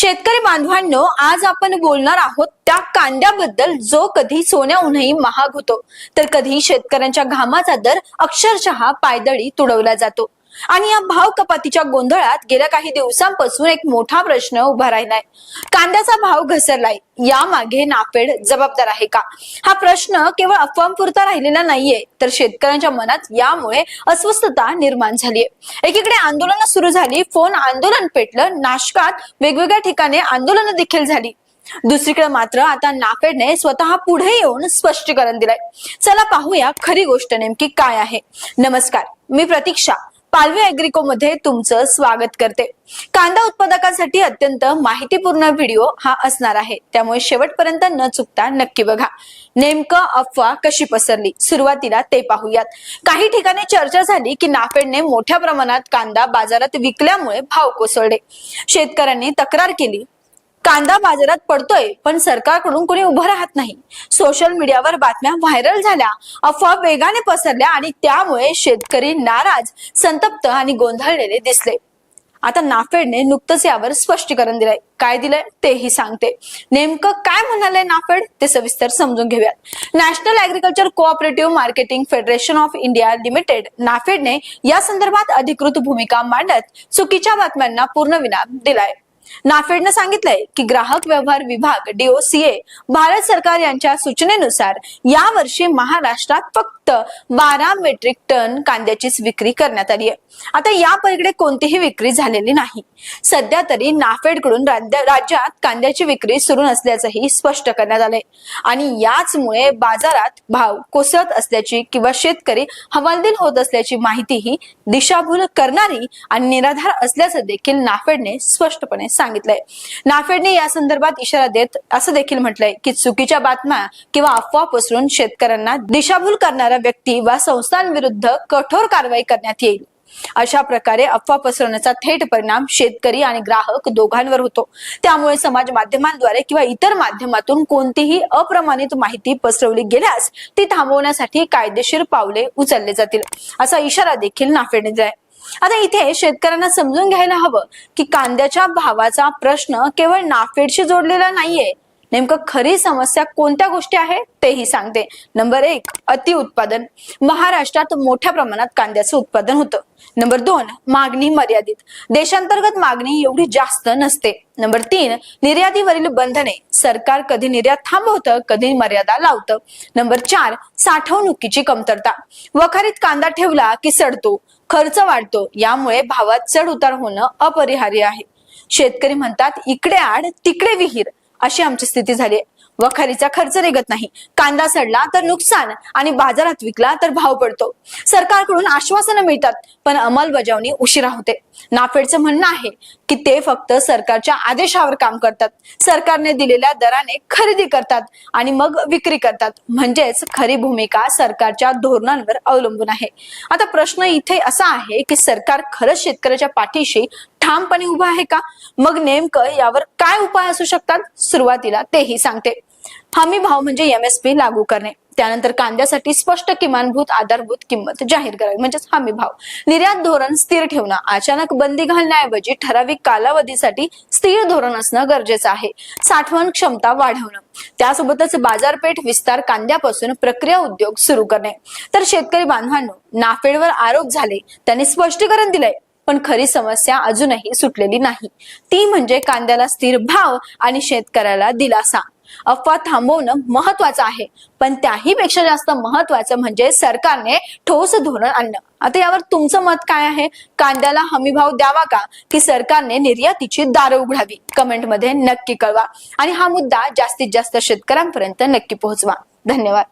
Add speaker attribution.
Speaker 1: शेतकरी बांधवांनो आज आपण बोलणार आहोत त्या कांद्याबद्दल जो कधी सोन्याहूनही महाग होतो. तर कधी शेतकऱ्यांच्या घामाचा दर अक्षरशः पायदळी तुडवला जातो. आणि या भाव कपातीच्या गोंधळात गेल्या काही दिवसांपासून एक मोठा प्रश्न उभा राहिलाय. कांद्याचा भाव घसरलाय. यामागे नाफेड जबाबदार आहे का? हा प्रश्न केवळ अफवांपुरता राहिलेला नाहीये तर शेतकऱ्यांच्या मनात यामुळे अस्वस्थता निर्माण झालीय. एकीकडे आंदोलनं सुरू झाली फोन आंदोलन पेटलं नाशकात वेगवेगळ्या ठिकाणी आंदोलनं देखील झाली. दुसरीकडे मात्र आता नाफेडने स्वतः पुढे येऊन स्पष्टीकरण दिलंय. चला पाहूया खरी गोष्ट नेमकी काय आहे. नमस्कार मी प्रतीक्षा. पालवी अॅग्रिको मध्ये तुमचं स्वागत करते. कांदा उत्पादकांसाठी अत्यंत माहितीपूर्ण व्हिडिओ हा असणार आहे. त्यामुळे शेवटपर्यंत न चुकता नक्की बघा. नेमकं अफवा कशी पसरली? सुरुवातीला ते पाहूयात. काही ठिकाणी चर्चा झाली की नाफेडने मोठ्या प्रमाणात कांदा बाजारात विकल्यामुळे भाव कोसळले. शेतकऱ्यांनी तक्रार केली. कांदा बाजारात पडतोय पण सरकारकडून कोणी उभं राहत नाही. सोशल मीडियावर बातम्या व्हायरल झाल्या अफवा वेगाने पसरल्या आणि त्यामुळे शेतकरी नाराज संतप्त आणि गोंधळलेले दिसले. आता नाफेडने नुकतंच यावर स्पष्टीकरण दिलंय. काय दिलंय तेही सांगते. नेमकं काय म्हणालंय नाफेड? ते सविस्तर समजून घेऊयात. National agriculture cooperative marketing federation of India limited नाफेडने या संदर्भात अधिकृत भूमिका मांडत चुकीच्या बातम्यांना पूर्ण विनाम दिलाय. नाफेडनं सांगितलंय की ग्राहक व्यवहार विभाग डीओसीए भारत सरकार यांच्या सूचनेनुसार यावर्षी महाराष्ट्रात फक्त बारा मेट्रिक टन कांद्याचीच विक्री करण्यात आली आहे. आता या पलीकडे कोणतीही विक्री झालेली नाही. सध्या तरी नाफेडकडून राज्यात कांद्याची विक्री सुरू नसल्याचंही स्पष्ट करण्यात आलंय. आणि याचमुळे बाजारात भाव कोसळत असल्याची किंवा शेतकरी हवालदिल होत असल्याची माहितीही दिशाभूल करणारी आणि निराधार असल्याचं देखील नाफेडने स्पष्टपणे सांगितलंय. नाफेडने या संदर्भात इशारा देत असं देखील म्हटलंय की चुकीच्या बातम्या किंवा अफवा पसरून शेतकऱ्यांना दिशाभूल करणाऱ्या व्यक्ती वा संस्थांविरुद्ध कठोर कारवाई करण्यात येईल. अशा प्रकारे अफवा पसरवण्याचा थेट परिणाम शेतकरी आणि ग्राहक दोघांवर होतो. त्यामुळे समाज माध्यमांद्वारे किंवा इतर माध्यमातून कोणतीही अप्रमाणित माहिती पसरवली गेल्यास ती थांबवण्यासाठी कायदेशीर पावले उचलले जातील असा इशारा देखील नाफेडने दिलाय. आता इथे शेतकऱ्यांना समजून घ्यायला हवं की कांद्याच्या भावाचा प्रश्न केवळ नाफेडशी जोडलेला नाहीये. नेमकं खरी समस्या कोणत्या गोष्टी आहेत तेही सांगते. नंबर एक अति उत्पादन. महाराष्ट्रात मोठ्या प्रमाणात कांद्याचं उत्पादन होतं. नंबर दोन मागणी मर्यादित. देशांतर्गत मागणी एवढी जास्त नसते. नंबर तीन निर्यातीवरील बंधने. सरकार कधी निर्यात थांबवतं कधी मर्यादा लावतं. नंबर चार साठवणुकीची कमतरता. वखारीत कांदा ठेवला की सडतो. खर्च वाढतो. यामुळे भावात चढ उतार होणं अपरिहार्य आहे. शेतकरी म्हणतात इकडे आड तिकडे विहीर. अशी आमची स्थिती झाली आहे. वखारीचा खर्च निघत नाही. कांदा सडला तर नुकसान आणि बाजारात विकला तर भाव पडतो. सरकारकडून आश्वासनं मिळतात पण अंमलबजावणी उशिरा होते. नाफेडचं म्हणणं आहे की ते फक्त सरकारच्या आदेशावर काम करतात. सरकारने दिलेल्या दराने खरेदी करतात आणि मग विक्री करतात. म्हणजेच खरी भूमिका सरकारच्या धोरणांवर अवलंबून आहे. आता प्रश्न इथे असा आहे की सरकार खरंच शेतकऱ्याच्या पाठीशी ठामपणे उभं आहे का? मग नेमकं यावर काय उपाय असू शकतात? सुरुवातीला तेही सांगते. हमी भाव म्हणजे एमएसपी लागू करणे. त्यानंतर कांद्यासाठी स्पष्ट किमानभूत आधारभूत किंमत जाहीर करावी. म्हणजेच हमी भाव. निर्यात धोरण स्थिर ठेवणं. अचानक बंदी घालण्याऐवजी ठराविक कालावधीसाठी स्थिर धोरण असणं गरजेचं आहे. साठवण क्षमता वाढवणं. त्यासोबतच बाजारपेठ विस्तार कांद्यापासून प्रक्रिया उद्योग सुरू करणे. तर शेतकरी बांधवांनो नाफेडवर आरोप झाले. त्यांनी स्पष्टीकरण दिलंय. पण खरी समस्या अजूनही सुटलेली नाही. ती म्हणजे कांद्याला स्थिर भाव आणि शेतकऱ्याला दिलासा. अफवा थांबवणं महत्वाचं आहे. पण त्याही पेक्षा जास्त महत्वाचं म्हणजे सरकारने ठोस धोरण आणणं. आता यावर तुमचं मत काय आहे? कांद्याला हमीभाव द्यावा का? की सरकारने निर्यातीची दारं उघडावी? कमेंटमध्ये नक्की कळवा. आणि हा मुद्दा जास्तीत जास्त शेतकऱ्यांपर्यंत नक्की पोहोचवा. धन्यवाद.